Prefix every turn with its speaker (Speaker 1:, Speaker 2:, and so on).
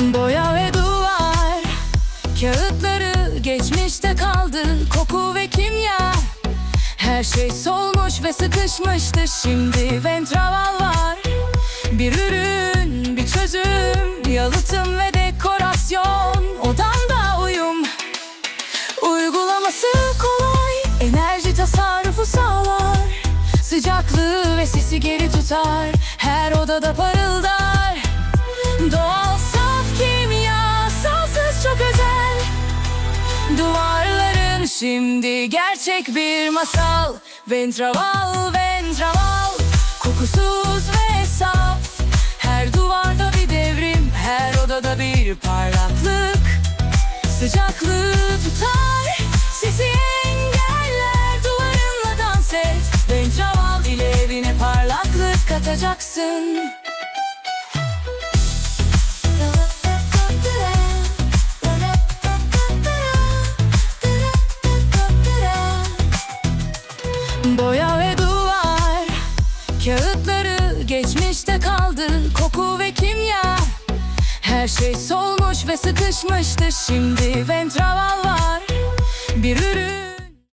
Speaker 1: Boya ve duvar Kağıtları geçmişte kaldı Koku ve kimya. Her şey solmuş ve sıkışmıştı Şimdi ventraval var. Bir ürün, bir çözüm Yalıtım ve Sıcaklığı ve sesi geri tutar. Her odada parıldar. Doğal saf kimyasalsız çok özel. Duvarların şimdi gerçek bir masal. Ventraval, ventraval. Kokusuz ve saf. Her duvarda bir devrim Her odada bir parlaklık. Sıcaklığı parlaklık katacaksın Boya ve duvar Kağıtları geçmişte kaldı. Koku ve kimya Her şey solmuş ve sıkışmıştı. Şimdi ürün